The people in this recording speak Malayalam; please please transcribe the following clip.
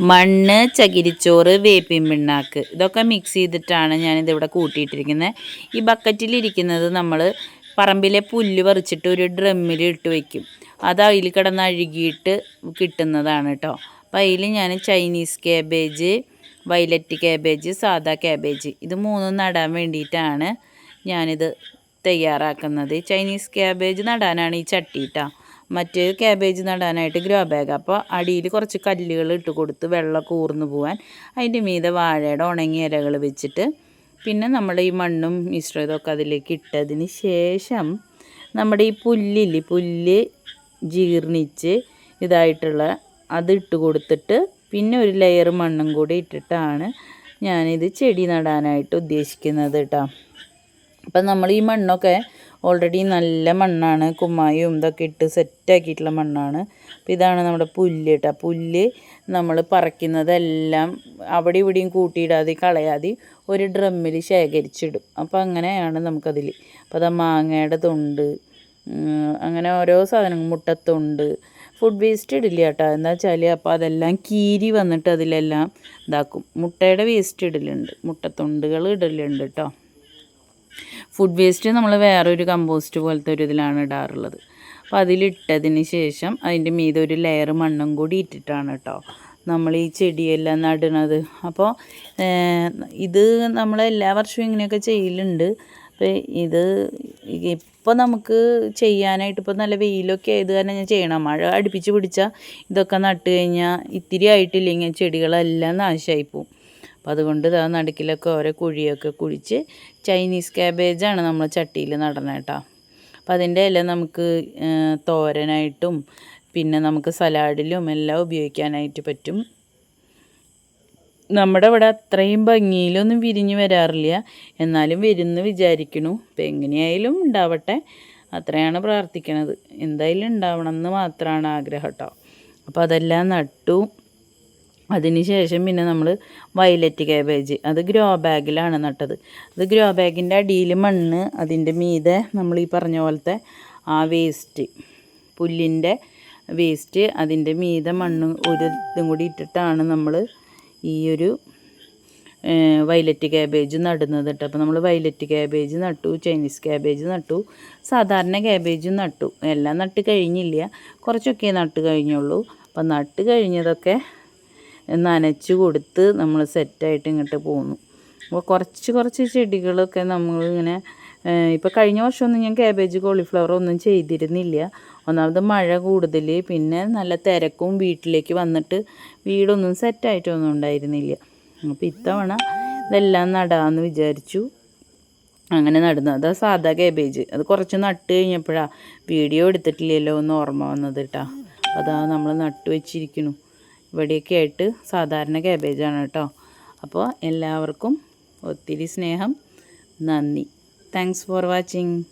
മണ്ണ് ചകിരിച്ചോറ് വേപ്പിൻ പിണ്ണാക്ക് ഇതൊക്കെ മിക്സ് ചെയ്തിട്ടാണ് ഞാനിതിവിടെ കൂട്ടിയിട്ടിരിക്കുന്നത് ഈ ബക്കറ്റിലിരിക്കുന്നത് നമ്മൾ പറമ്പിലെ പുല്ല് പറിച്ചിട്ട് ഒരു ഡ്രമ്മിൽ ഇട്ട് വയ്ക്കും അത് അതിൽ കിടന്ന് അഴുകിയിട്ട് കിട്ടുന്നതാണ് കേട്ടോ അപ്പം അതിൽ ഞാൻ ചൈനീസ് ക്യാബേജ് വയലറ്റ് ക്യാബേജ് സാദാ ക്യാബേജ് ഇത് മൂന്നും നടാൻ വേണ്ടിയിട്ടാണ് ഞാനിത് തയ്യാറാക്കുന്നത്. ചൈനീസ് ക്യാബേജ് നടാനാണ് ഈ ചട്ടി കേട്ടോ മറ്റ് ക്യാബേജ് നടാനായിട്ട് ഗ്രോ ബാഗ് അപ്പോൾ അടിയിൽ കുറച്ച് കല്ലുകൾ ഇട്ട് കൊടുത്ത് വെള്ളം കൂർന്നു പോകാൻ അതിന്റെ മീതെ വാഴയുടെ ഉണങ്ങിയ ഇലകൾ വെച്ചിട്ട് പിന്നെ നമ്മുടെ ഈ മണ്ണും മിശ്രിതമൊക്കെ അതിലേക്ക് ഇട്ടതിന് ശേഷം നമ്മുടെ ഈ പുല്ലില്ലേ പുല്ല് ജീർണിച്ച് ഇതായിട്ടുള്ള അത് ഇട്ട് കൊടുത്തിട്ട് പിന്നെ ഒരു ലെയർ മണ്ണും കൂടി ഇട്ടിട്ടാണ് ഞാനിത് ചെടി നടാനായിട്ട് ഉദ്ദേശിക്കുന്നത് കേട്ടോ അപ്പം നമ്മൾ ഈ മണ്ണൊക്കെ ഓൾറെഡി നല്ല മണ്ണാണ്. കുമ്മായും ഇതൊക്കെ ഇട്ട് സെറ്റാക്കിയിട്ടുള്ള മണ്ണാണ്. അപ്പോൾ ഇതാണ് നമ്മുടെ പുല്ല് കേട്ടോ. പുല്ല് നമ്മൾ പറിക്കുന്നതെല്ലാം അവിടെ ഇവിടെയും കൂട്ടിയിടാതെ കളയാതെ ഒരു ഡ്രമ്മിൽ ശേഖരിച്ചിടും. അപ്പോൾ അങ്ങനെയാണ് നമുക്കതിൽ. അപ്പോൾ അത് മാങ്ങയുടെ തൊണ്ട് അങ്ങനെ ഓരോ സാധനങ്ങൾ മുട്ടത്തൊണ്ട്. ഫുഡ് വേസ്റ്റ് ഇടില്ല കേട്ടോ. എന്താ വെച്ചാൽ അപ്പോൾ അതെല്ലാം കീരി വന്നിട്ട് അതിലെല്ലാം ഇതാക്കും. മുട്ടയുടെ വേസ്റ്റ് ഇടലുണ്ട്. മുട്ടത്തൊണ്ടുകൾ ഇടലുണ്ട് കേട്ടോ. ഫുഡ് വേസ്റ്റ് നമ്മൾ വേറൊരു കമ്പോസ്റ്റ് പോലത്തെ ഒരു ഇതിലാണ് ഇടാറുള്ളത്. അപ്പോൾ അതിലിട്ടതിന് ശേഷം അതിന്റെ മീതെ ഒരു ലെയർ മണ്ണും കൂടി ഇട്ടിട്ടാണ് കേട്ടോ നമ്മൾ ഈ ചെടിയെല്ലാം നടണത് അപ്പോൾ ഇത് നമ്മൾ എല്ലാ വർഷവും ഇങ്ങനെയൊക്കെ ചെയ്യലുണ്ട്. അപ്പോൾ ഇത് ഇപ്പോൾ നമുക്ക് ചെയ്യാനായിട്ട് ഇപ്പോൾ നല്ല വെയിലൊക്കെ ആയത് കാരണം ഞാൻ ചെയ്യണം. മഴ അടുപ്പിച്ച് പിടിച്ചാൽ ഇതൊക്കെ നട്ട് കഴിഞ്ഞാൽ ഇത്തിരി ആയിട്ടില്ലെങ്കിൽ ചെടികളെല്ലാം നാശമായി പോവും. അപ്പോൾ അതുകൊണ്ട് ഇതാ നടുക്കിലൊക്കെ ഓരോ കുഴിയൊക്കെ കുഴിച്ച് ചൈനീസ് ക്യാബേജാണ് നമ്മൾ ചട്ടിയിൽ നടണം കേട്ടോ അപ്പോൾ അതിന്റെ ഇല നമുക്ക് തോരനായിട്ടും പിന്നെ നമുക്ക് സലാഡിലും എല്ലാം ഉപയോഗിക്കാനായിട്ട് പറ്റും. നമ്മുടെ ഇവിടെ അത്രയും ഭംഗിയിലൊന്നും വിരിഞ്ഞ് വരാറില്ല. എന്നാലും വരുന്ന് വിചാരിക്കണു. ഇപ്പം എങ്ങനെയായാലും ഉണ്ടാവട്ടെ. അത്രയാണ് പ്രാർത്ഥിക്കണത്. എന്തായാലും ഉണ്ടാവണം എന്ന് മാത്രമാണ് ആഗ്രഹം കേട്ടോ അപ്പോൾ അതെല്ലാം നട്ടു. അതിന് ശേഷം പിന്നെ നമ്മൾ വയലറ്റ് കാബേജ് അത് ഗ്രോ ബാഗിലാണ് നട്ടത്. അത് ഗ്രോ ബാഗിന്റെ അടിയിൽ മണ്ണ് അതിന്റെ മീതെ നമ്മൾ ഈ പറഞ്ഞ പോലത്തെ ആ വേസ്റ്റ് പുല്ലിന്റെ വേസ്റ്റ് അതിന്റെ മീതെ മണ്ണ് ഒരു ഇതും കൂടി ഇട്ടിട്ടാണ് നമ്മൾ ഈ ഒരു വയലറ്റ് ക്യാബേജ് നടുന്നത് കേട്ടോ. അപ്പോൾ നമ്മൾ വയലറ്റ് ക്യാബേജ് നട്ടു ചൈനീസ് ക്യാബേജ് നട്ടു സാധാരണ ക്യാബേജും നട്ടു. എല്ലാം നട്ട് കഴിഞ്ഞില്ല. കുറച്ചൊക്കെ നട്ട് കഴിഞ്ഞുള്ളൂ. അപ്പം നട്ട് കഴിഞ്ഞതൊക്കെ നനച്ച് കൊടുത്ത് നമ്മൾ സെറ്റായിട്ട് ഇങ്ങോട്ട് പോന്നു. അപ്പോൾ കുറച്ച് കുറച്ച് ചെടികളൊക്കെ നമ്മളിങ്ങനെ ഇപ്പോൾ കഴിഞ്ഞ വർഷമൊന്നും ഞാൻ ക്യാബേജ് കോളിഫ്ലവർ ഒന്നും ചെയ്തിരുന്നില്ല. ഒന്നാമത് മഴ കൂടുതൽ പിന്നെ നല്ല തിരക്കും വീട്ടിലേക്ക് വന്നിട്ട് വീടൊന്നും സെറ്റായിട്ടൊന്നും ഉണ്ടായിരുന്നില്ല. അപ്പോൾ ഇത്തവണ ഇതെല്ലാം നടാമെന്ന് വിചാരിച്ചു. അങ്ങനെ നടന്നു. അതാ സാധാ കാബേജ് അത് കുറച്ച് നട്ട് കഴിഞ്ഞപ്പോഴാണ് വീഡിയോ എടുത്തിട്ടില്ലല്ലോ എന്ന് ഓർമ്മ വന്നത് കേട്ടോ. അതാ നമ്മൾ നട്ട് വെച്ചിരിക്കുന്നു ഇവിടെയൊക്കെ ആയിട്ട് സാധാരണ ക്യാബേജാണ് കേട്ടോ. അപ്പോൾ എല്ലാവർക്കും ഒത്തിരി സ്നേഹം. നന്ദി. Thanks for watching